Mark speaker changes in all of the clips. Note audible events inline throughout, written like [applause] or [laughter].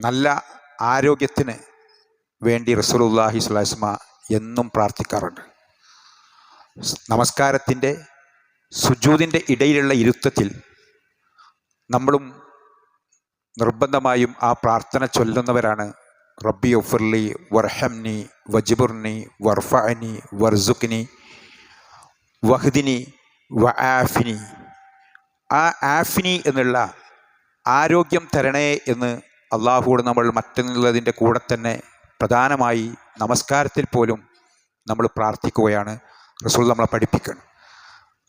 Speaker 1: നല്ല ആരോഗ്യത്തിന് വേണ്ടി റസൂലുള്ളാഹി സ്വലാസ്മ എന്നും പ്രാർത്ഥിക്കാറുണ്ട്. നമസ്കാരത്തിന്റെ സുജൂതിന്റെ ഇടയിലുള്ള ഇരുത്തത്തിൽ നമ്മളും നിർബന്ധമായും ആ പ്രാർത്ഥന ചൊല്ലുന്നവരാണ്. റബ്ബി ഒഫർലി വർഹംനി വജിബുർനി വർഫഅനി വർസുഖ്നി വഹ്ദിനി വ ആഫിനി ആ ആഫിനി എന്നുള്ള ആരോഗ്യം തരണേ എന്ന് അള്ളാഹുവോട് നമ്മൾ മറ്റുള്ളതിന്റെ കൂടെ തന്നെ പ്രധാനമായി നമസ്കാരത്തിൽ പോലും നമ്മൾ പ്രാർത്ഥിക്കുകയാണ്. റസൂൾ നമ്മളെ പഠിപ്പിക്കണം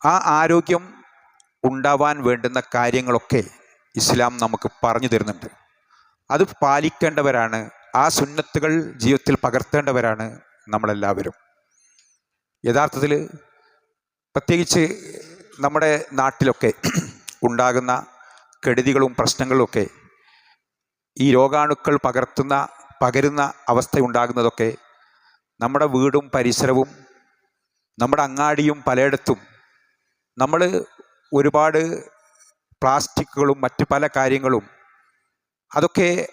Speaker 1: ആ ആരോഗ്യം ഉണ്ടാവാൻ വേണ്ടുന്ന കാര്യങ്ങളൊക്കെ ഇസ്ലാം നമുക്ക് പറഞ്ഞു തരുന്നുണ്ട്. അത് പാലിക്കേണ്ടവരാണ് ആ സുന്നത്തുകൾ ജീവിതത്തിൽ പകർത്തേണ്ടവരാണ് നമ്മളെല്ലാവരും. യഥാർത്ഥത്തിൽ പ്രത്യേകിച്ച് നമ്മുടെ നാട്ടിലൊക്കെ ഉണ്ടാകുന്ന കെടുതികളും പ്രശ്നങ്ങളുമൊക്കെ ഈ രോഗാണുക്കൾ പകർത്തുന്ന പകരുന്ന അവസ്ഥ ഉണ്ടാകുന്നതൊക്കെ നമ്മുടെ വീടും പരിസരവും നമ്മുടെ അങ്ങാടിയും പലയിടത്തും നമ്മൾ ഒരുപാട് പ്ലാസ്റ്റിക്കുകളും മറ്റു പല കാര്യങ്ങളും അതൊക്കെ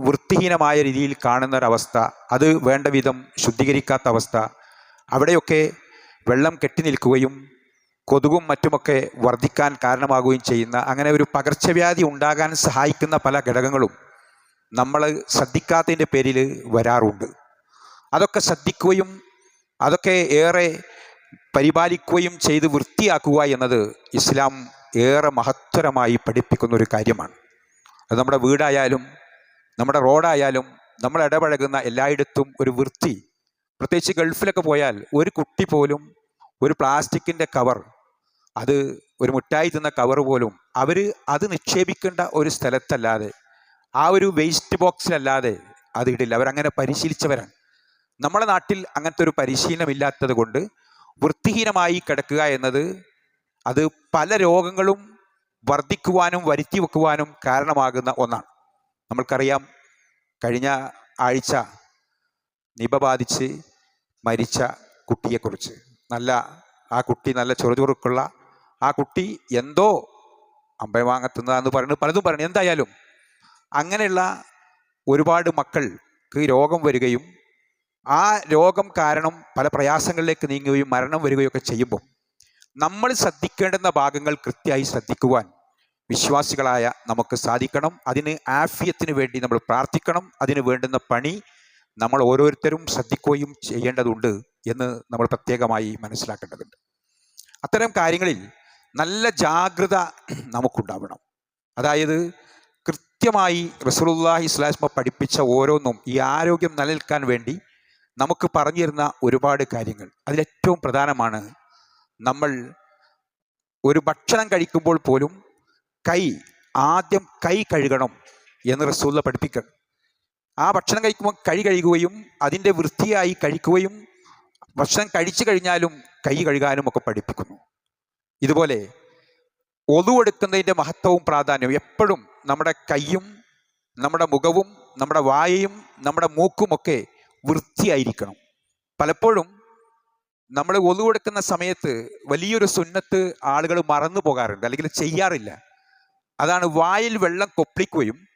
Speaker 1: വൃത്തിഹീനമായ രീതിയിൽ കാണുന്ന ഒരവസ്ഥ അത് വേണ്ട വിധം ശുദ്ധീകരിക്കാത്ത അവസ്ഥ. അവിടെയൊക്കെ വെള്ളം കെട്ടി നിൽക്കുകയും കൊതുകും മറ്റുമൊക്കെ വർദ്ധിക്കാൻ കാരണമാകുകയും ചെയ്യുന്ന അങ്ങനെ ഒരു പകർച്ചവ്യാധി ഉണ്ടാകാൻ സഹായിക്കുന്ന പല ഘടകങ്ങളും നമ്മൾ ശ്രദ്ധിക്കാത്തതിന്റെ പേരിൽ വരാറുണ്ട്. അതൊക്കെ ശ്രദ്ധിക്കുകയും അതൊക്കെ ഏറെ പരിപാലിക്കുകയും ചെയ്ത് വൃത്തിയാക്കുക എന്നത് ഇസ്ലാം ഏറെ മഹത്തരമായി പഠിപ്പിക്കുന്ന ഒരു കാര്യമാണ്. അത് നമ്മുടെ വീടായാലും നമ്മുടെ റോഡായാലും നമ്മൾ ഇടപഴകുന്ന എല്ലായിടത്തും ഒരു വൃത്തി. പ്രത്യേകിച്ച് ഗൾഫിലൊക്കെ പോയാൽ ഒരു കുട്ടി പോലും ഒരു പ്ലാസ്റ്റിക്കിന്റെ കവർ അത് ഒരു മുട്ടായി തിന്ന കവർ പോലും അവർ അത് നിക്ഷേപിക്കേണ്ട ഒരു സ്ഥലത്തല്ലാതെ ആ ഒരു വേസ്റ്റ് ബോക്സിലല്ലാതെ അത് ഇടില്ല. അവരങ്ങനെ പരിശീലിച്ചവരാണ്. നമ്മുടെ നാട്ടിൽ അങ്ങനത്തെ ഒരു പരിശീലനമില്ലാത്തത് കൊണ്ട് വൃത്തിഹീനമായി കിടക്കുക എന്നത് അത് പല രോഗങ്ങളും വർദ്ധിക്കുവാനും വരുത്തി വെക്കുവാനും കാരണമാകുന്ന ഒന്നാണ്. നമ്മൾക്കറിയാം കഴിഞ്ഞ ആഴ്ച നിപ ബാധിച്ച് മരിച്ച കുട്ടിയെക്കുറിച്ച്. നല്ല ആ കുട്ടി നല്ല ചൊറുചൊറുക്കുള്ള ആ കുട്ടി എന്തോ അമ്പയമാങ്ങത്തുന്നതെന്ന് പറയുന്നത് പലതും പറഞ്ഞു. എന്തായാലും അങ്ങനെയുള്ള ഒരുപാട് മക്കൾക്ക് രോഗം വരികയും ആ രോഗം കാരണം പല പ്രയാസങ്ങളിലേക്ക് നീങ്ങുകയും മരണം വരികയൊക്കെ ചെയ്യുമ്പോൾ നമ്മൾ ശ്രദ്ധിക്കേണ്ടുന്ന ഭാഗങ്ങൾ കൃത്യമായി ശ്രദ്ധിക്കുവാൻ വിശ്വാസികളായ നമുക്ക് സാധിക്കണം. അതിന് ആഫിയത്തിന് വേണ്ടി നമ്മൾ പ്രാർത്ഥിക്കണം. അതിന് വേണ്ടുന്ന പണി നമ്മൾ ഓരോരുത്തരും ശ്രദ്ധിക്കുകയും ചെയ്യേണ്ടതുണ്ട് എന്ന് നമ്മൾ പ്രത്യേകമായി മനസ്സിലാക്കേണ്ടതുണ്ട്. അത്തരം കാര്യങ്ങളിൽ നല്ല ജാഗ്രത നമുക്കുണ്ടാവണം. അതായത് കൃത്യമായി റസൂലുള്ളാഹി ഇസ്ലാസ്മ പഠിപ്പിച്ച ഓരോന്നും ഈ ആരോഗ്യം നിലനിൽക്കാൻ വേണ്ടി നമുക്ക് പറഞ്ഞു തരുന്ന ഒരുപാട് കാര്യങ്ങൾ. അതിലേറ്റവും പ്രധാനമാണ് നമ്മൾ ഒരു ഭക്ഷണം കഴിക്കുമ്പോൾ പോലും കൈ ആദ്യം കൈ കഴുകണം എന്ന് റസൂല്ല പഠിപ്പിക്കണം. ആ ഭക്ഷണം കഴിക്കുമ്പോൾ കൈ കഴുകുകയും അതിന്റെ വൃത്തിയായി കഴിക്കുകയും ഭക്ഷണം കഴിച്ചു കഴിഞ്ഞാലും കൈ കഴുകാനും ഒക്കെ പഠിപ്പിക്കുന്നു. ഇതുപോലെ ഒതുവെടുക്കുന്നതിന്റെ മഹത്വവും പ്രാധാന്യവും എപ്പോഴും നമ്മുടെ കൈയും നമ്മുടെ മുഖവും നമ്മുടെ വായയും നമ്മുടെ മൂക്കുമൊക്കെ വൃത്തിയായിരിക്കണം. പലപ്പോഴും നമ്മൾ ഒതുവെടുക്കുന്ന സമയത്ത് വലിയൊരു സുന്നത്ത് ആളുകൾ മറന്നു പോകാറുണ്ട് അല്ലെങ്കിൽ ചെയ്യാറില്ല. അതാണ് വായിൽ വെള്ളം കൊപ്പിക്കുകയും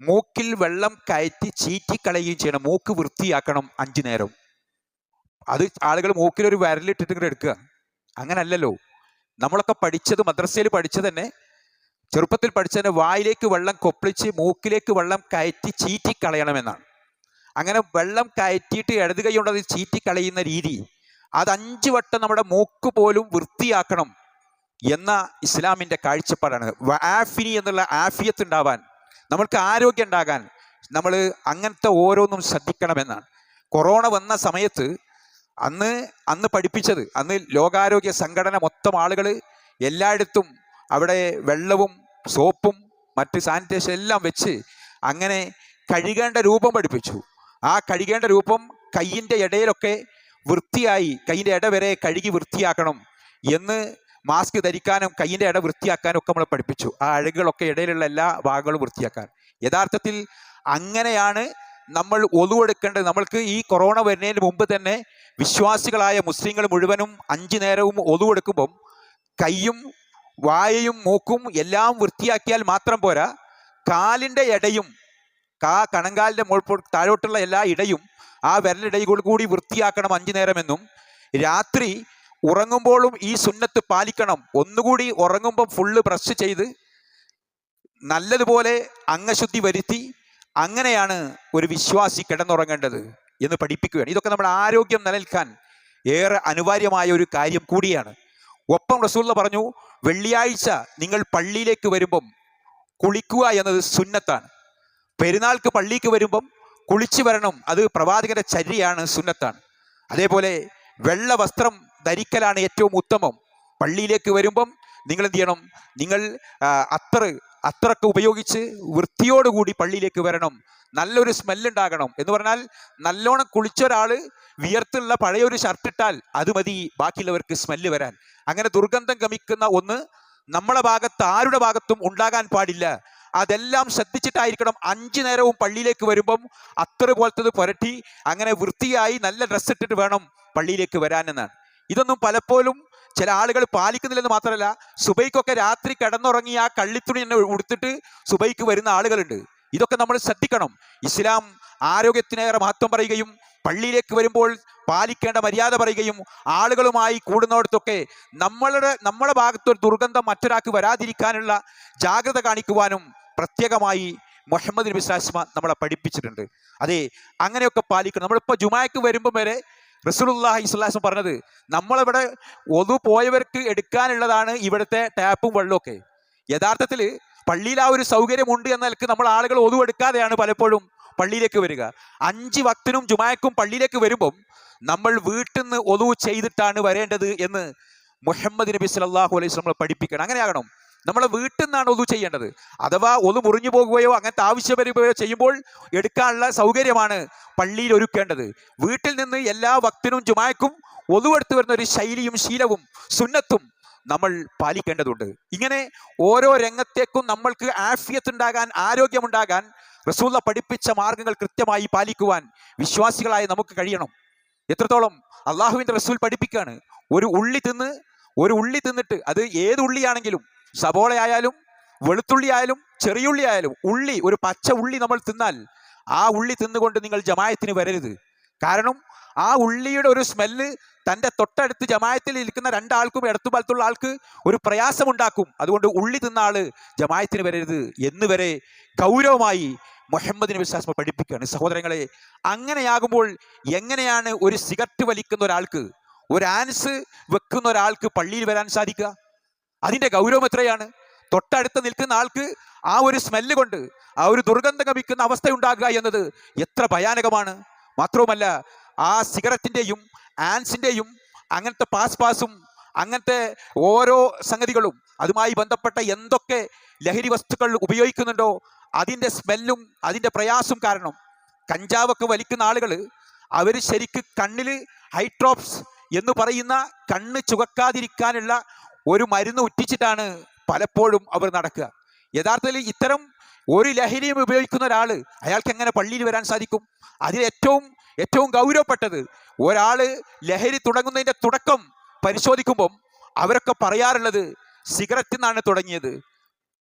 Speaker 1: മൂക്കിൽ വെള്ളം കയറ്റി ചീറ്റിക്കളയുകയും ചെയ്യണം. മൂക്ക് വൃത്തിയാക്കണം അഞ്ചു നേരം അത് ആളുകൾ മൂക്കിൽ ഒരു എടുക്കുക. അങ്ങനല്ലല്ലോ. നമ്മളൊക്കെ പഠിച്ചത് മദ്രസയിൽ പഠിച്ചത് തന്നെ ചെറുപ്പത്തിൽ പഠിച്ചതിന് വായിലേക്ക് വെള്ളം കൊപ്പിളിച്ച് മൂക്കിലേക്ക് വെള്ളം കയറ്റി ചീറ്റിക്കളയണമെന്നാണ് അങ്ങനെ വെള്ളം കയറ്റിയിട്ട് ഇടത് കൈ കൊണ്ട് അത് ചീറ്റിക്കളയുന്ന രീതി അത് അഞ്ച് വട്ടം നമ്മുടെ മൂക്ക് പോലും വൃത്തിയാക്കണം എന്ന ഇസ്ലാമിന്റെ കാഴ്ചപ്പാടാണ്. ആഫിനി എന്നുള്ള ആഫിയത്ത് ഉണ്ടാവാൻ നമ്മൾക്ക് ആരോഗ്യം ഉണ്ടാകാൻ നമ്മൾ അങ്ങനത്തെ ഓരോന്നും ശ്രദ്ധിക്കണമെന്നാണ്. കൊറോണ വന്ന സമയത്ത് അന്ന് അന്ന് പഠിപ്പിച്ചത് അന്ന് ലോകാരോഗ്യ സംഘടന മൊത്തം ആളുകൾ എല്ലായിടത്തും അവിടെ വെള്ളവും സോപ്പും മറ്റ് സാനിറ്റൈസർ എല്ലാം വെച്ച് അങ്ങനെ കഴുകേണ്ട രൂപം പഠിപ്പിച്ചു. ആ കഴുകേണ്ട രൂപം കയ്യിന്റെ ഇടയിലൊക്കെ വൃത്തിയായി കയ്യിന്റെ ഇട വരെ കഴുകി വൃത്തിയാക്കണം എന്ന് മാസ്ക് ധരിക്കാനും കയ്യിന്റെ ഇട വൃത്തിയാക്കാനും ഒക്കെ നമ്മൾ പഠിപ്പിച്ചു. ആ അഴുകുകളൊക്കെ ഇടയിലുള്ള എല്ലാ ഭാഗങ്ങളും വൃത്തിയാക്കാൻ. യഥാർത്ഥത്തിൽ അങ്ങനെയാണ് നമ്മൾ ഒതുവെടുക്കേണ്ടത് നമ്മൾക്ക് ഈ കൊറോണ വരുന്നതിന് മുമ്പ് തന്നെ വിശ്വാസികളായ മുസ്ലിങ്ങൾ മുഴുവനും അഞ്ചു നേരവും ഒതുവെടുക്കുമ്പം കൈയും വായയും മൂക്കും എല്ലാം വൃത്തിയാക്കിയാൽ മാത്രം പോരാ കാലിന്റെ ഇടയും കാ കണങ്കാലിന്റെ മുകൾ താഴോട്ടുള്ള എല്ലാ ഇടയും ആ വിരലിടയിൽ കൂടി വൃത്തിയാക്കണം അഞ്ചു നേരമെന്നും രാത്രി ഉറങ്ങുമ്പോഴും ഈ സുന്നത്ത് പാലിക്കണം. ഒന്നുകൂടി ഉറങ്ങുമ്പോൾ ഫുള്ള് ബ്രഷ് ചെയ്ത് നല്ലതുപോലെ അംഗശുദ്ധി വരുത്തി അങ്ങനെയാണ് ഒരു വിശ്വാസി കിടന്നുറങ്ങേണ്ടത് എന്ന് പഠിപ്പിക്കുകയാണ്. ഇതൊക്കെ നമ്മുടെ ആരോഗ്യം നിലനിൽക്കാൻ ഏറെ അനിവാര്യമായ ഒരു കാര്യം കൂടിയാണ്. ഒപ്പം റസൂള്ള പറഞ്ഞു വെള്ളിയാഴ്ച നിങ്ങൾ പള്ളിയിലേക്ക് വരുമ്പം കുളിക്കുക എന്നത് സുന്നത്താണ്. പെരുന്നാൾക്ക് പള്ളിക്ക് വരുമ്പം കുളിച്ചു വരണം അത് പ്രവാചകന്റെ ചര്യയാണ് സുന്നത്താണ്. അതേപോലെ വെള്ള വസ്ത്രം ധരിക്കലാണ് ഏറ്റവും ഉത്തമം. പള്ളിയിലേക്ക് വരുമ്പം നിങ്ങൾ എന്ത് ചെയ്യണം നിങ്ങൾ അത്ര അത്രയ്ക്ക് ഉപയോഗിച്ച് വൃത്തിയോടുകൂടി പള്ളിയിലേക്ക് വരണം. നല്ലൊരു സ്മെല്ലുണ്ടാകണം. എന്ന് പറഞ്ഞാൽ നല്ലോണം കുളിച്ച ഒരാൾ വിയർത്തുള്ള പഴയൊരു ഷർട്ട് ഇട്ടാൽ അത് മതി ബാക്കിയുള്ളവർക്ക് സ്മെല്ല് വരാൻ. അങ്ങനെ ദുർഗന്ധം ഗമിക്കുന്ന ഒന്ന് നമ്മളെ ഭാഗത്ത് ആരുടെ ഭാഗത്തും ഉണ്ടാകാൻ പാടില്ല. അതെല്ലാം ശ്രദ്ധിച്ചിട്ടായിരിക്കണം അഞ്ചു നേരവും പള്ളിയിലേക്ക് വരുമ്പം അത്ര പോലത്തത് പുരട്ടി അങ്ങനെ വൃത്തിയായി നല്ല ഡ്രസ്സ് ഇട്ടിട്ട് വേണം പള്ളിയിലേക്ക് വരാനെന്നാണ്. ഇതൊന്നും പലപ്പോഴും ചില ആളുകൾ പാലിക്കുന്നില്ലെന്ന് മാത്രമല്ല സുബൈക്കൊക്കെ രാത്രി കിടന്നുറങ്ങി ആ കള്ളിത്തുണി തന്നെ ഉടുത്തിട്ട് സുബൈക്ക് വരുന്ന ആളുകളുണ്ട്. ഇതൊക്കെ നമ്മൾ ശ്രദ്ധിക്കണം. ഇസ്ലാം ആരോഗ്യത്തിനേറെ മഹത്വം പറയുകയും പള്ളിയിലേക്ക് വരുമ്പോൾ പാലിക്കേണ്ട മര്യാദ പറയുകയും ആളുകളുമായി കൂടുന്നിടത്തൊക്കെ നമ്മളുടെ നമ്മുടെ ഭാഗത്ത് ഒരു ദുർഗന്ധം മറ്റൊരാൾക്ക് വരാതിരിക്കാനുള്ള ജാഗ്രത കാണിക്കുവാനും പ്രത്യേകമായി മുഹമ്മദ് നബി സാസ്മ നമ്മളെ പഠിപ്പിച്ചിട്ടുണ്ട്. അതെ അങ്ങനെയൊക്കെ പാലിക്കണം. നമ്മളിപ്പോൾ ജുമായക്ക് വരുമ്പം വരെ സ്വലാസ്മ പറഞ്ഞത് നമ്മളിവിടെ ഒതു പോയവർക്ക് എടുക്കാനുള്ളതാണ് ഇവിടുത്തെ ടാപ്പും വെള്ളമൊക്കെ യഥാർത്ഥത്തിൽ പള്ളിയിൽ ആ ഒരു സൗകര്യമുണ്ട് എന്ന നിലയ്ക്ക് നമ്മൾ ആളുകൾ ഒതു എടുക്കാതെയാണ് പലപ്പോഴും പള്ളിയിലേക്ക് വരിക. അഞ്ച് വക്തിനും ജുമായക്കും പള്ളിയിലേക്ക് വരുമ്പം നമ്മൾ വീട്ടിൽ നിന്ന് ഒതു ചെയ്തിട്ടാണ് വരേണ്ടത് എന്ന് മുഹമ്മദ് നബി സല്ലാഹു അലൈഹി നമ്മളെ പഠിപ്പിക്കണം. അങ്ങനെയാകണം നമ്മളെ വീട്ടിൽ നിന്നാണ് ഒതു ചെയ്യേണ്ടത്. അഥവാ ഒതു മുറിഞ്ഞു പോകുകയോ അങ്ങനത്തെ ആവശ്യം വരുകയോ ചെയ്യുമ്പോൾ എടുക്കാനുള്ള സൗകര്യമാണ് പള്ളിയിൽ ഒരുക്കേണ്ടത്. വീട്ടിൽ നിന്ന് എല്ലാ ഭക്തനും ജുമായക്കും ഒതുവെടുത്തു വരുന്ന ഒരു ശൈലിയും ശീലവും സുന്നത്തും നമ്മൾ പാലിക്കേണ്ടതുണ്ട്. ഇങ്ങനെ ഓരോ രംഗത്തേക്കും നമ്മൾക്ക് ആഫിയത്ത് ആഫിയത്തുണ്ടാകാൻ ആരോഗ്യമുണ്ടാകാൻ റസൂള്ള പഠിപ്പിച്ച മാർഗങ്ങൾ കൃത്യമായി പാലിക്കുവാൻ വിശ്വാസികളായ നമുക്ക് കഴിയണം. എത്രത്തോളം അള്ളാഹുവിന്റെ റസൂൽ പഠിപ്പിക്കുകയാണ് ഒരു ഉള്ളി തിന്ന് ഒരു ഉള്ളി തിന്നിട്ട് അത് ഏത് ഉള്ളിയാണെങ്കിലും സബോളയായാലും വെളുത്തുള്ളി ആയാലും ചെറിയുള്ളി ആയാലും ഉള്ളി ഒരു പച്ച ഉള്ളി നമ്മൾ തിന്നാൽ ആ ഉള്ളി തിന്നുകൊണ്ട് നിങ്ങൾ ജമായത്തിന് വരരുത്. കാരണം ആ ഉള്ളിയുടെ ഒരു സ്മെല്ല് തന്റെ തൊട്ടടുത്ത് ജമായത്തിൽ ഇരിക്കുന്ന രണ്ടാൾക്കും ഇടത്തു വലത്തുള്ള ആൾക്ക് ഒരു പ്രയാസമുണ്ടാക്കും. അതുകൊണ്ട് ഉള്ളി തിന്ന ആൾ ജമായത്തിന് വരരുത് എന്ന് വരെ ഗൗരവമായി മുഹമ്മദ് നബി പഠിപ്പിക്കുകയാണ്. സഹോദരങ്ങളെ അങ്ങനെയാകുമ്പോൾ എങ്ങനെയാണ് ഒരു സിഗരറ്റ് വലിക്കുന്ന ഒരാൾക്ക് ഒരു ആൻസ് വെക്കുന്ന ഒരാൾക്ക് പള്ളിയിൽ വരാൻ സാധിക്കുക? അതിന്റെ ഗൗരവം എത്രയാണ്? തൊട്ടടുത്ത് നിൽക്കുന്ന ആൾക്ക് ആ ഒരു സ്മെല്ല് കൊണ്ട് ആ ഒരു ദുർഗന്ധം കമിക്കുന്ന അവസ്ഥ ഉണ്ടാകുക എന്നത് എത്ര ഭയാനകമാണ്. മാത്രവുമല്ല ആ സിഗരറ്റിന്റെയും ആൻസിന്റെയും അങ്ങനത്തെ പാസ് പാസും അങ്ങനത്തെ ഓരോ സംഗതികളും അതുമായി ബന്ധപ്പെട്ട എന്തൊക്കെ ലഹരി വസ്തുക്കൾ ഉപയോഗിക്കുന്നുണ്ടോ അതിന്റെ സ്മെല്ലും അതിന്റെ പ്രയാസം കാരണം കഞ്ചാവൊക്കെ വലിക്കുന്ന ആളുകൾ അവർ ശരിക്ക് കണ്ണിൽ ഹൈട്രോപ്സ് എന്ന് പറയുന്ന കണ്ണ് ചുവക്കാതിരിക്കാനുള്ള ഒരു മരുന്ന് ഉറ്റിച്ചിട്ടാണ് പലപ്പോഴും അവർ നടക്കുക. യഥാർത്ഥത്തിൽ ഇത്തരം ഒരു ലഹരിയും ഉപയോഗിക്കുന്ന ഒരാൾ അയാൾക്ക് എങ്ങനെ പള്ളിയിൽ വരാൻ സാധിക്കും? അതിൽ ഏറ്റവും ഏറ്റവും ഗൗരവപ്പെട്ടത് ഒരാൾ ലഹരി തുടങ്ങുന്നതിന്റെ തുടക്കം പരിശോധിക്കുമ്പം അവരൊക്കെ പറയാറുള്ളത് സിഗരറ്റിൽ നിന്നാണ് തുടങ്ങിയത്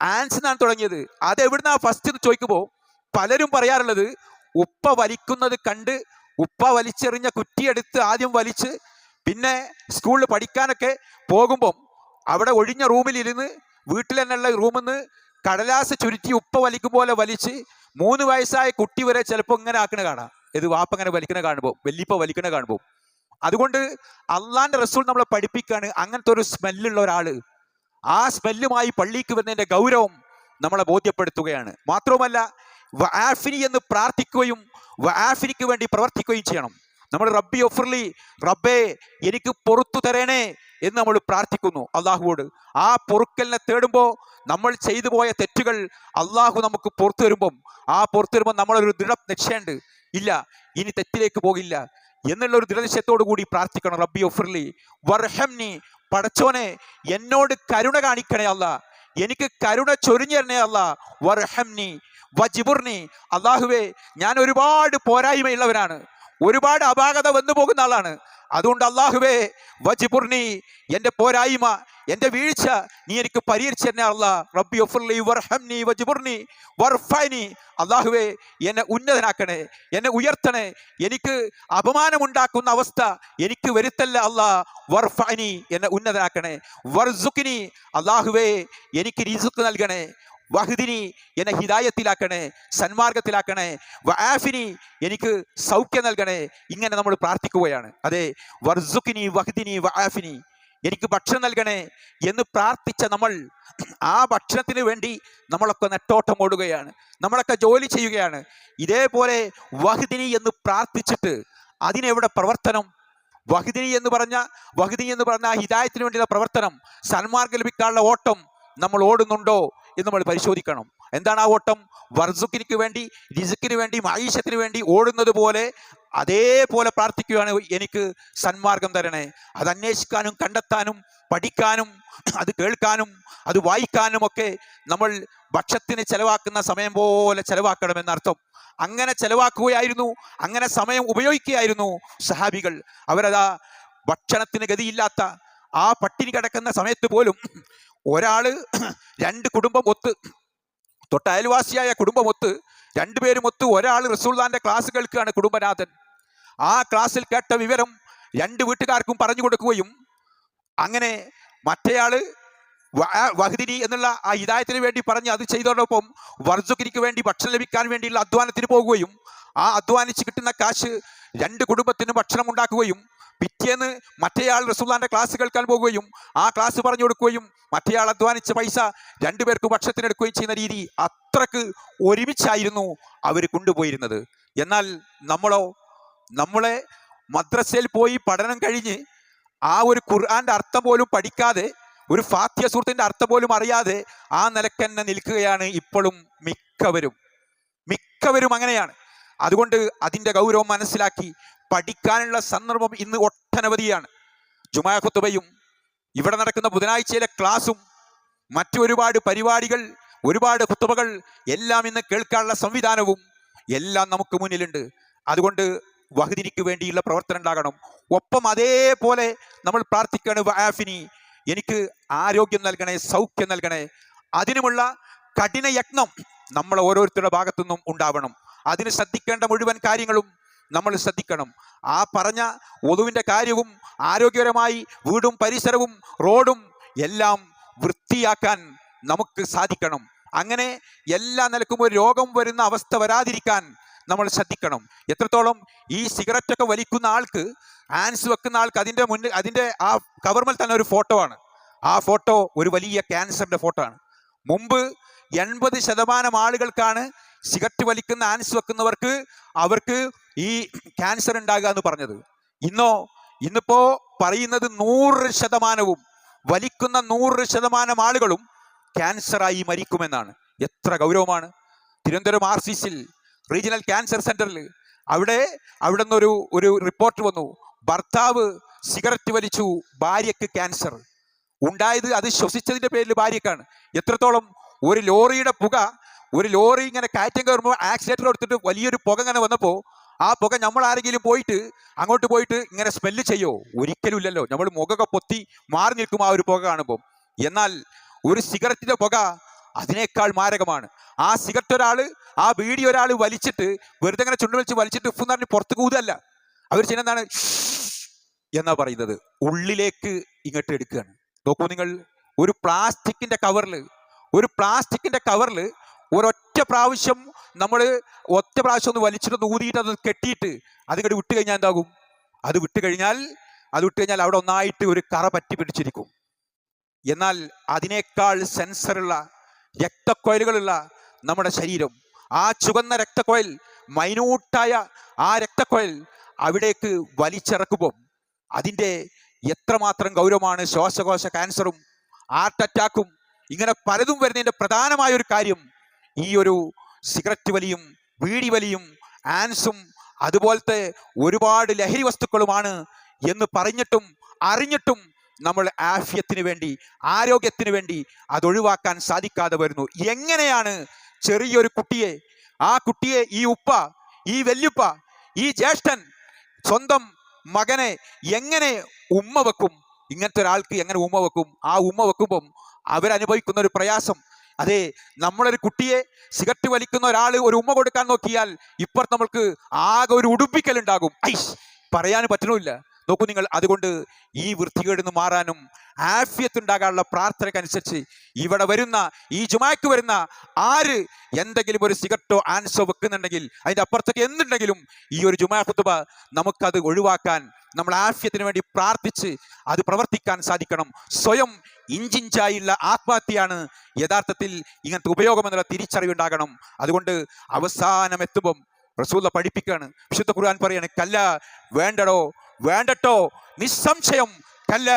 Speaker 1: ആൻസ് നിന്നാണ് തുടങ്ങിയത്. അത് എവിടുന്നാ ഫസ്റ്റ് എന്ന് ചോദിക്കുമ്പോൾ പലരും പറയാറുള്ളത് ഉപ്പ വലിക്കുന്നത് കണ്ട് ഉപ്പ വലിച്ചെറിഞ്ഞ കുറ്റിയെടുത്ത് ആദ്യം വലിച്ച് പിന്നെ സ്കൂളിൽ പഠിക്കാനൊക്കെ പോകുമ്പം അവിടെ ഒഴിഞ്ഞ റൂമിലിരുന്ന് വീട്ടിൽ തന്നെയുള്ള റൂമിൽ നിന്ന് കടലാസ് ചുരുട്ടി ഉപ്പ വലിക്കും പോലെ വലിച്ച് മൂന്ന് വയസ്സായ കുട്ടി വരെ ചിലപ്പോൾ ഇങ്ങനെ ആക്കണ കാണാം. ഇത് വാപ്പ ഇങ്ങനെ വലിക്കണ കാണുമ്പോൾ വലിയപ്പ വലിക്കണ കാണുമ്പോൾ അതുകൊണ്ട് അള്ളാന്റെ റസൂൾ നമ്മളെ പഠിപ്പിക്കുകയാണ് അങ്ങനത്തെ ഒരു സ്മെല്ലുള്ള ഒരാൾ. ആ സ്മെല്ലുമായി പള്ളിക്ക് വരുന്നതിന്റെ ഗൗരവം നമ്മളെ ബോധ്യപ്പെടുത്തുകയാണ്. മാത്രവുമല്ല വാഫിനി എന്ന് പ്രാർത്ഥിക്കുകയും വാഫിനിക്ക് വേണ്ടി പ്രവർത്തിക്കുകയും ചെയ്യണം. നമ്മൾ റബ്ബി ഒഫർലി റബ്ബേ എനിക്ക് പൊറത്തു തരണേ എന്ന് നമ്മൾ പ്രാർത്ഥിക്കുന്നു അള്ളാഹുവോട്. ആ പൊറുക്കലിനെ തേടുമ്പോൾ നമ്മൾ ചെയ്തു പോയ തെറ്റുകൾ അള്ളാഹു നമുക്ക് പുറത്തു വരുമ്പം ആ പുറത്തു വരുമ്പോൾ നമ്മളൊരു ദൃഢ നിശ്ചയുണ്ട് ഇല്ല ഇനി തെറ്റിലേക്ക് പോകില്ല എന്നുള്ള ഒരു ദൃഢനിശ്ചയത്തോടു കൂടി പ്രാർത്ഥിക്കണം റബ്ബി ഒഫർലി വർഹംനി പടച്ചോനെ എന്നോട് കരുണ കാണിക്കണേ അല്ല എനിക്ക് കരുണ ചൊരിഞ്ഞു തരണേ അല്ല വർഹംനി വജിബുർണി അള്ളാഹുവേ ഞാൻ ഒരുപാട് പോരായ്മയുള്ളവനാണ്. ഒരുപാട് അപാകത വന്നു പോകുന്ന ആളാണ്. അതുകൊണ്ട് അള്ളാഹുവേ വജിപുർണി എന്റെ പോരായ്മ എന്റെ വീഴ്ച നീ എനിക്ക് പരിഹരിച്ചു തന്നെ റബ്ബി വർഫനി അള്ളാഹുവേ എന്നെ ഉന്നതനാക്കണേ എന്നെ ഉയർത്തണേ. എനിക്ക് അപമാനമുണ്ടാക്കുന്ന അവസ്ഥ എനിക്ക് വരുത്തല്ല അല്ലാ വർഫനി എന്നെ ഉന്നതനാക്കണേ. വർസുക്കിനി അള്ളാഹുവേ എനിക്ക് റിസുക്ക് നൽകണേ. വഹദിനി എന്നെ ഹിദായത്തിലാക്കണേ സന്മാർഗത്തിലാക്കണേ വആഫിനി എനിക്ക് സൗഖ്യം നൽകണേ ഇങ്ങനെ നമ്മൾ പ്രാർത്ഥിക്കുകയാണ്. അതെ വർസുക്കിനി വഹദിനി വആഫിനി എനിക്ക് ഭക്ഷണം നൽകണേ എന്ന് പ്രാർത്ഥിച്ച നമ്മൾ ആ ഭക്ഷണത്തിന് വേണ്ടി നമ്മളൊക്കെ നെട്ടോട്ടം ഓടുകയാണ്. നമ്മളൊക്കെ ജോലി ചെയ്യുകയാണ്. ഇതേപോലെ വഹദിനി എന്ന് പ്രാർത്ഥിച്ചിട്ട് അതിനെവിടെ പ്രവർത്തനം? വഹദിനി എന്ന് പറഞ്ഞ വഹദിനി എന്ന് പറഞ്ഞ ഹിദായത്തിന് വേണ്ടിയുള്ള പ്രവർത്തനം സന്മാർഗം ലഭിക്കാനുള്ള ഓട്ടം നമ്മൾ ഓടുന്നുണ്ടോ എന്ന് നമ്മൾ പരിശോധിക്കണം. എന്താണ് ആ ഓട്ടം? വർസുക്കിനിക്ക് വേണ്ടി രിസുക്കിന് വേണ്ടി ആയിഷത്തിന് വേണ്ടി ഓടുന്നത് പോലെ അതേപോലെ പ്രാർത്ഥിക്കുകയാണ് എനിക്ക് സന്മാർഗം തരണേ. അത് അന്വേഷിക്കാനും കണ്ടെത്താനും പഠിക്കാനും അത് കേൾക്കാനും അത് വായിക്കാനും ഒക്കെ നമ്മൾ ഭക്ഷത്തിന് ചെലവാക്കുന്ന സമയം പോലെ ചെലവാക്കണമെന്നർത്ഥം അങ്ങനെ ചെലവാക്കുകയായിരുന്നു അങ്ങനെ സമയം ഉപയോഗിക്കുകയായിരുന്നു സഹാബികൾ. അവരതാ ഭക്ഷണത്തിന് ഗതിയില്ലാത്ത ആ പട്ടിണി കിടക്കുന്ന സമയത്ത് പോലും ഒരാൾ രണ്ട് കുടുംബം ഒത്ത് തൊട്ട അയൽവാസിയായ കുടുംബമൊത്ത് രണ്ടുപേരും ഒത്ത് ഒരാൾ റസൂൽദാന്റെ ക്ലാസ് കേൾക്കുകയാണ് കുടുംബനാഥൻ. ആ ക്ലാസ്സിൽ കേട്ട വിവരം രണ്ട് വീട്ടുകാർക്കും പറഞ്ഞു കൊടുക്കുകയും അങ്ങനെ മറ്റേയാൾ വഹദിനി എന്നുള്ള ആ ഹിതായത്തിന് വേണ്ടി പറഞ്ഞ് അത് ചെയ്തതോടൊപ്പം വർസുക്കിനിക്ക് വേണ്ടി ഭക്ഷണം ലഭിക്കാൻ വേണ്ടിയുള്ള അധ്വാനത്തിന് പോകുകയും ആ അധ്വാനിച്ച് കിട്ടുന്ന കാശ് രണ്ട് കുടുംബത്തിന് ഭക്ഷണം ഉണ്ടാക്കുകയും പിറ്റേന്ന് മറ്റേയാൾ റസൂല്ലാന്റെ ക്ലാസ് കേൾക്കാൻ പോകുകയും ആ ക്ലാസ് പറഞ്ഞു കൊടുക്കുകയും മറ്റേയാൾ അധ്വാനിച്ച പൈസ രണ്ടുപേർക്ക് ഭക്ഷണത്തിനെടുക്കുകയും ചെയ്യുന്ന രീതി അത്രയ്ക്ക് ഒരുമിച്ചായിരുന്നു അവർ കൊണ്ടുപോയിരുന്നത്. എന്നാൽ നമ്മളോ നമ്മളെ മദ്രസയിൽ പോയി പഠനം കഴിഞ്ഞ് ആ ഒരു ഖുർആന്റെ അർത്ഥം പോലും പഠിക്കാതെ ഒരു ഫാത്യ സുഹൃത്തിന്റെ അർത്ഥം പോലും അറിയാതെ ആ നിലക്കന്നെ നിൽക്കുകയാണ് ഇപ്പോഴും മിക്കവരും. മിക്കവരും അങ്ങനെയാണ്. അതുകൊണ്ട് അതിന്റെ ഗൗരവം മനസ്സിലാക്കി പഠിക്കാനുള്ള സന്ദർഭം ഇന്ന് ഒട്ടനവധിയാണ്. ജുമാ ഖുത്തുബയും ഇവിടെ നടക്കുന്ന ബുധനാഴ്ചയിലെ ക്ലാസും മറ്റു ഒരുപാട് പരിപാടികൾ ഒരുപാട് കുത്തുബകൾ എല്ലാം ഇന്ന് കേൾക്കാനുള്ള സംവിധാനവും എല്ലാം നമുക്ക് മുന്നിലുണ്ട്. അതുകൊണ്ട് വഹദിനിക്ക് വേണ്ടിയുള്ള പ്രവർത്തനം ഉണ്ടാകണം. ഒപ്പം അതേപോലെ നമ്മൾ പ്രാർത്ഥിക്കുകയാണ് വയാഫിനി എനിക്ക് ആരോഗ്യം നൽകണേ സൗഖ്യം നൽകണേ. അതിനുമുള്ള കഠിന യത്നം നമ്മൾ ഓരോരുത്തരുടെ ഭാഗത്തുനിന്നും ഉണ്ടാവണം. അതിന് ശ്രദ്ധിക്കേണ്ട മുഴുവൻ കാര്യങ്ങളും നമ്മൾ ശ്രദ്ധിക്കണം. ആ പറഞ്ഞ ഒതുവിന്റെ കാര്യവും ആരോഗ്യപരമായി വീടും പരിസരവും റോഡും എല്ലാം വൃത്തിയാക്കാൻ നമുക്ക് സാധിക്കണം. അങ്ങനെ എല്ലാ നിലക്കും ഒരു രോഗം വരുന്ന അവസ്ഥ വരാതിരിക്കാൻ നമ്മൾ ശ്രദ്ധിക്കണം. എത്രത്തോളം ഈ സിഗരറ്റൊക്കെ വലിക്കുന്ന ആൾക്ക് ആൻസ് വെക്കുന്ന ആൾക്ക് അതിന്റെ മുന്നിൽ അതിന്റെ ആ കവർമൽ തന്നെ ഒരു ഫോട്ടോ ആണ്. ആ ഫോട്ടോ ഒരു വലിയ ക്യാൻസറിന്റെ ഫോട്ടോ ആണ്. മുമ്പ് എൺപത് ശതമാനം ആളുകൾക്കാണ് സിഗരറ്റ് വലിക്കുന്ന ആൻസ് വെക്കുന്നവർക്ക് അവർക്ക് ഈ ക്യാൻസർ ഉണ്ടാകുക എന്ന് പറഞ്ഞത്. ഇന്നോ ഇന്നിപ്പോ പറയുന്നത് നൂറ് ശതമാനവും വലിക്കുന്ന നൂറ് ശതമാനം ആളുകളും ക്യാൻസറായി മരിക്കുമെന്നാണ്. എത്ര ഗൗരവമാണ്. തിരുവനന്തപുരം ആർ സി സിൽ റീജിയണൽ ക്യാൻസർ സെന്ററിൽ അവിടെ അവിടെ നിന്നൊരു ഒരു റിപ്പോർട്ട് വന്നു. ഭർത്താവ് സിഗരറ്റ് വലിച്ചു ഭാര്യയ്ക്ക് ക്യാൻസർ ഉണ്ടായത് അത് ശ്വസിച്ചതിന്റെ പേരിൽ ഭാര്യക്കാണ് എത്രത്തോളം ഒരു ലോറിയുടെ പുക ഒരു ലോറി ഇങ്ങനെ കയറ്റം കയറുമ്പോൾ ആക്സിലേറ്റർ എടുത്തിട്ട് വലിയൊരു പുക ഇങ്ങനെ വന്നപ്പോൾ ആ പുക നമ്മൾ ആരെങ്കിലും പോയിട്ട് അങ്ങോട്ട് പോയിട്ട് ഇങ്ങനെ സ്മെല്ല് ചെയ്യോ? ഒരിക്കലും ഇല്ലല്ലോ. നമ്മൾ മുഖമൊക്കെ പൊത്തി മാറി നിൽക്കും ആ ഒരു പുക കാണുമ്പോൾ എന്നാൽ ഒരു സിഗരറ്റിന്റെ പുക അതിനേക്കാൾ മാരകമാണ്. ആ സിഗരറ്റ് ഒരാൾ ആ ബീഡി ഒരാൾ വലിച്ചിട്ട് വെറുതെ ഇങ്ങനെ ചുണ്ടു വലിച്ച് വലിച്ചിട്ട് എന്ന് പറഞ്ഞ് പുറത്ത് കൂതല്ല അവർ ചെയ്യുന്നതാണ് [sniffs] എന്നാ പറയുന്നത്? ഉള്ളിലേക്ക് ഇങ്ങോട്ട് എടുക്കുകയാണ്. നോക്കൂ നിങ്ങൾ ഒരു പ്ലാസ്റ്റിക്കിന്റെ കവറിൽ ഒരു പ്ലാസ്റ്റിക്കിന്റെ കവറിൽ ഒരൊറ്റ പ്രാവശ്യം നമ്മൾ ഒറ്റ പ്രാവശ്യം ഒന്ന് വലിച്ചിട്ടൊന്ന് ഊതിയിട്ട് അത് കെട്ടിയിട്ട് അതിങ്ങോട്ട് വിട്ട് കഴിഞ്ഞാൽ എന്താകും? അത് വിട്ട് കഴിഞ്ഞാൽ അത് വിട്ട് കഴിഞ്ഞാൽ അവിടെ ഒന്നായിട്ട് ഒരു കറ പറ്റി പിടിച്ചിരിക്കും. എന്നാൽ അതിനേക്കാൾ സെൻസറുള്ള രക്തക്കൊയലുകളുള്ള നമ്മുടെ ശരീരം ആ ചുവന്ന രക്തക്കൊയൽ മൈന്യൂട്ടായ ആ രക്തക്കൊയൽ അവിടേക്ക് വലിച്ചിറക്കുമ്പം അതിന്റെ എത്രമാത്രം ഗൗരവമാണ് ശ്വാസകോശ ക്യാൻസറും ഹാർട്ട് അറ്റാക്കും ഇങ്ങനെ പലതും വരുന്നതിന്റെ പ്രധാനമായ ഒരു കാര്യം ഈ ഒരു സിഗരറ്റ് വലിയും വീടി വലിയും ആൻസും അതുപോലത്തെ ഒരുപാട് ലഹരി വസ്തുക്കളുമാണ് എന്ന് പറഞ്ഞിട്ടും അറിഞ്ഞിട്ടും നമ്മൾ ആഫ്യത്തിന് വേണ്ടി ആരോഗ്യത്തിന് വേണ്ടി അത് ഒഴിവാക്കാൻ സാധിക്കാതെ വരുന്നു. എങ്ങനെയാണ് ചെറിയൊരു കുട്ടിയെ ആ കുട്ടിയെ ഈ ഉപ്പ ഈ വല്യുപ്പ ഈ ജ്യേഷ്ഠൻ സ്വന്തം മകനെ എങ്ങനെ ഉമ്മ വെക്കും ഇങ്ങനത്തെ ഒരാൾക്ക് എങ്ങനെ ഉമ്മ വെക്കും ആ ഉമ്മ വെക്കുമ്പം അവരനുഭവിക്കുന്ന ഒരു പ്രയാസം അതെ നമ്മളൊരു കുട്ടിയെ സിഗരറ്റ് വലിക്കുന്ന ഒരാൾ ഒരു ഉമ്മ കൊടുക്കാൻ നോക്കിയാൽ ഇപ്പുറത്ത് നമ്മൾക്ക് ആകെ ഒരു ഉടുപ്പിക്കലുണ്ടാകും. ഐഷ് പറയാൻ പറ്റണില്ല. നോക്കൂ നിങ്ങൾ അതുകൊണ്ട് ഈ വൃത്തികേട് നിന്ന് മാറാനും ആഫിയത്ത് ഉണ്ടാകാനുള്ള പ്രാർത്ഥനയ്ക്കനുസരിച്ച് ഇവിടെ വരുന്ന ഈ ജുമായ്ക്ക് വരുന്ന ആര് എന്തെങ്കിലും ഒരു സിഗരറ്റോ ആൻസോ വെക്കുന്നുണ്ടെങ്കിൽ അതിന്റെ അപ്പുറത്തേക്ക് എന്തുണ്ടെങ്കിലും ഈ ഒരു ജുമാ കുത്തുബ നമുക്കത് ഒഴിവാക്കാൻ നമ്മൾ ആഫ്യത്തിന് വേണ്ടി പ്രാർത്ഥിച്ച് അത് പ്രവർത്തിക്കാൻ സാധിക്കണം. സ്വയം ഇഞ്ചിഞ്ചായുള്ള ആത്മഹത്യയാണ് യഥാർത്ഥത്തിൽ ഇങ്ങനത്തെ ഉപയോഗം എന്നുള്ള തിരിച്ചറിവുണ്ടാകണം. അതുകൊണ്ട് അവസാനം എത്തുമ്പം റസൂല പഠിപ്പിക്കുകയാണ്. വിശുദ്ധ ഖുർആൻ പറയാണ് കല്ല വേണ്ടടോ വേണ്ടട്ടോ നിസ്സംശയം കല്ല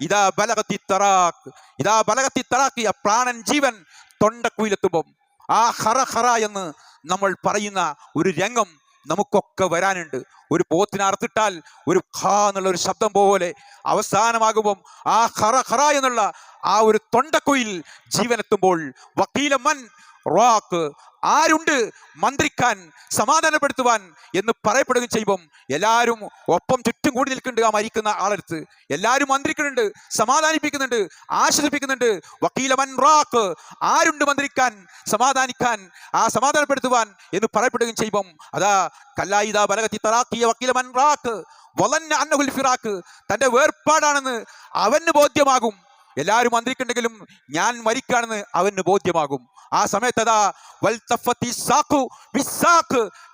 Speaker 1: ഇതാ ബലകത്തി തറാക്ക് ഇതാ ബലകത്തി തറാക്കിയ പ്രാണൻ ജീവൻ തൊണ്ടക്കുയിലെത്തുമ്പം ആ ഹറ ഹറ എന്ന് നമ്മൾ പറയുന്ന ഒരു രംഗം നമുക്കൊക്കെ വരാനുണ്ട്. ഒരു പോത്തിനെ അറുത്തിട്ടാൽ ഒരു ഖാ എന്നുള്ള ഒരു ശബ്ദം പോലെ അവസാനമാകുമ്പം ആ ഖറ ഖറ എന്നുള്ള ആ ഒരു തൊണ്ടക്കുയിൽ ജീവനെത്തുമ്പോൾ വക്കീലമ്മൻ റാക്ക് ആരുണ്ട്? മന്ത്രിക്കാൻ സമാധാനപ്പെടുത്തുവാൻ എന്ന് പറയപ്പെടുകയും ചെയ്യുമ്പം എല്ലാവരും ഒപ്പം ചുറ്റും കൂടി നിൽക്കുന്നുണ്ട് ആ മരിക്കുന്ന ആളടുത്ത്. എല്ലാവരും മന്ത്രിക്കുന്നുണ്ട് സമാധാനിപ്പിക്കുന്നുണ്ട് ആശ്വസിപ്പിക്കുന്നുണ്ട്. വക്കീലമൻ റാക്ക് ആരുണ്ട് മന്ത്രിക്കാൻ സമാധാനിക്കാൻ ആ സമാധാനപ്പെടുത്തുവാൻ എന്ന് പറയപ്പെടുകയും ചെയ്യുമ്പം അതാ കല്ലായിദ ബലകത്തി തറാക്കിയ വക്കീലമൻ റാക്ക് വലന്ന അന്നഹുൽ ഫിറാക്ക് തന്റെ വേർപാടാണെന്ന് അവന് ബോധ്യമാകും. എല്ലാവരും മന്ത്രിക്കുണ്ടെങ്കിലും ഞാൻ മരിക്കാണെന്ന് അവന് ബോധ്യമാകും. ആ സമയത്ത് അതാ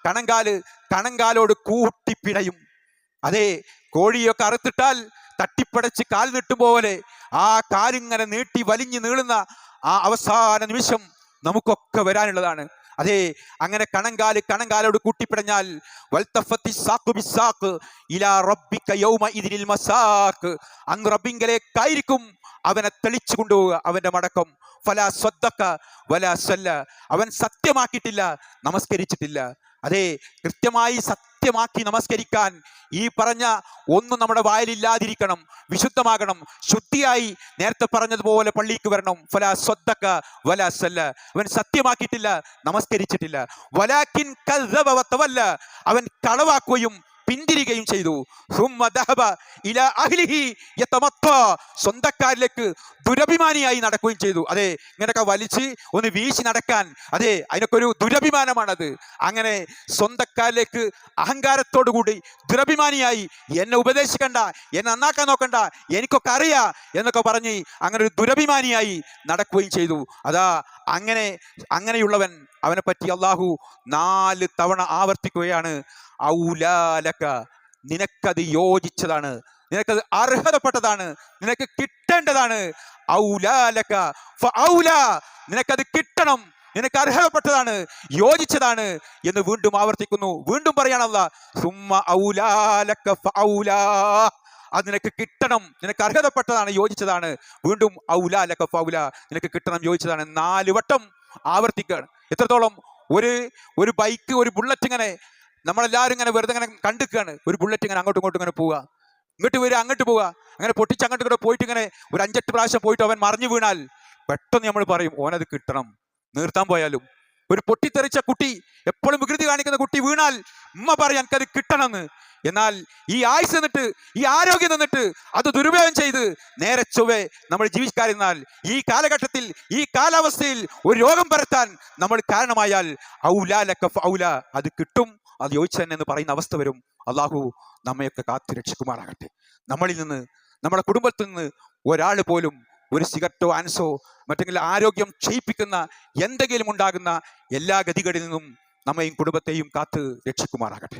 Speaker 1: കണങ്കാൽ കണങ്കാലോട് കൂട്ടിപ്പിടയും അതെ കോഴിയൊക്കെ അറുത്തിട്ടാൽ തട്ടിപ്പടച്ച് കാൽ നീട്ടുപോലെ ആ കാലിങ്ങനെ നീട്ടി വലിഞ്ഞു നീളുന്ന ആ അവസാന നിമിഷം നമുക്കൊക്കെ വരാനുള്ളതാണ്. അതെ അങ്ങനെ കണങ്കാൽ കണങ്കാലോട് കൂട്ടിപ്പിടഞ്ഞാൽ അന്ന് റബ്ബിങ്കലേക്കായിരിക്കും അവനെ തെളിച്ചു കൊണ്ടുപോവുക അവന്റെ മടക്കം. ഫല സ്വദ്ദക്ക വല സല്ല. അവൻ സത്യമാക്കിയിട്ടില്ല നമസ്കരിച്ചിട്ടില്ല. അതെ കൃത്യമായി സത്യമാക്കി നമസ്കരിക്കാൻ ഈ പറഞ്ഞ ഒന്നും നമ്മുടെ വായിലില്ലാതിരിക്കണം വിശുദ്ധമാകണം ശുദ്ധിയായി നേരത്തെ പറഞ്ഞതുപോലെ പള്ളിക്ക് വരണം. ഫല സ്വത്തക്ക വല സല്ല. അവൻ സത്യമാക്കിയിട്ടില്ല നമസ്കരിച്ചിട്ടില്ല. വലാക്കിൻ കല്ല അവൻ കളവാക്കുകയും പിന്തിരികയും ചെയ്തു. സ്വന്തക്കാരിലേക്ക് ദുരഭിമാനിയായി നടക്കുകയും ചെയ്തു. അതെ ഇങ്ങനെയൊക്കെ വലിച്ച് ഒന്ന് വീശി നടക്കാൻ അതെ അതിനൊക്കെ ഒരു ദുരഭിമാനമാണത്. അങ്ങനെ സ്വന്തക്കാരിലേക്ക് അഹങ്കാരത്തോടു കൂടി ദുരഭിമാനിയായി എന്നെ ഉപദേശിക്കണ്ട എന്നെ നന്നാക്കാൻ നോക്കണ്ട എനിക്കൊക്കെ അറിയാ എന്നൊക്കെ പറഞ്ഞ് അങ്ങനെ ഒരു ദുരഭിമാനിയായി നടക്കുകയും ചെയ്തു. അതാ അങ്ങനെ അങ്ങനെയുള്ളവൻ അവനെ പറ്റി അള്ളാഹു നാല് തവണ ആവർത്തിക്കുകയാണ്. ഔലാലക്ക നിനക്കത് യോജിച്ചതാണ്. നിനക്കത് അർഹതപ്പെട്ടതാണ്. നിനക്ക് കിട്ടേണ്ടതാണ്. ഔലാലക ഫഔല നിനക്കത് കിട്ടണം നിനക്ക് അർഹതപ്പെട്ടതാണ് യോജിച്ചതാണ് എന്ന് വീണ്ടും ആവർത്തിക്കുന്നു. വീണ്ടും ഔലാലക ഫഔലാ അത് നിനക്ക് കിട്ടണം നിനക്ക് അർഹതപ്പെട്ടതാണ് യോജിച്ചതാണ്. വീണ്ടും ഔലാലക ഫൗല നിനക്ക് കിട്ടണം യോജിച്ചതാണ്. നാല് വട്ടം ആവർത്തിക്കുകയാണ് എത്രത്തോളം ഒരു ഒരു ബൈക്ക് ഒരു ബുള്ളറ്റ് ഇങ്ങനെ നമ്മളെല്ലാവരും ഇങ്ങനെ വെറുതെ ഇങ്ങനെ കണ്ടിക്കുകയാണ് ഒരു ബുള്ളറ്റ് ഇങ്ങനെ അങ്ങോട്ടും ഇങ്ങോട്ടും ഇങ്ങനെ പോവുക. ഇങ്ങോട്ട് വരിക അങ്ങോട്ട് പോവുക. അങ്ങനെ പൊട്ടിച്ച് അങ്ങോട്ട് കൂടെ പോയിട്ട് ഇങ്ങനെ ഒരു അഞ്ചെട്ട് പ്രാവശ്യം പോയിട്ട് അവൻ മറിഞ്ഞു വീണാൽ പെട്ടെന്ന് നമ്മൾ പറയും ഓനത് കിട്ടണം നിർത്താൻ പോയാലും. ഒരു പൊട്ടിത്തെറിച്ച കുട്ടി എപ്പോഴും വികൃതി കാണിക്കുന്ന കുട്ടി വീണാൽ ഉമ്മ പറയാൻ എനിക്കത് കിട്ടണമെന്ന്. എന്നാൽ ഈ ആയുസ് നിന്നിട്ട് ഈ ആരോഗ്യം നിന്നിട്ട് അത് ദുരുപയോഗം ചെയ്ത് നേരെ ചൊവ്വെ നമ്മൾ ജീവിക്കാതിരുന്നാൽ ഈ കാലഘട്ടത്തിൽ ഈ കാലാവസ്ഥയിൽ ഒരു രോഗം പരത്താൻ നമ്മൾ കാരണമായാൽ ഔല ലക്കഫ് ഔല. അത് കിട്ടും അത് യോജിച്ചു തന്നെ എന്ന് പറയുന്ന അവസ്ഥ വരും. അള്ളാഹു നമ്മയൊക്കെ കാത്തു രക്ഷിക്കുമാറാകട്ടെ. നമ്മളിൽ നിന്ന് നമ്മുടെ കുടുംബത്തിൽ നിന്ന് ഒരാൾ പോലും ഒരു സിഗരറ്റോ ആൻസോ മറ്റെങ്കിൽ ആരോഗ്യം ക്ഷയിപ്പിക്കുന്ന എന്തെങ്കിലും ഉണ്ടാകുന്ന എല്ലാ ഗതികളിൽ നിന്നും നമ്മയും കുടുംബത്തെയും കാത്ത് രക്ഷിക്കുമാറാകട്ടെ.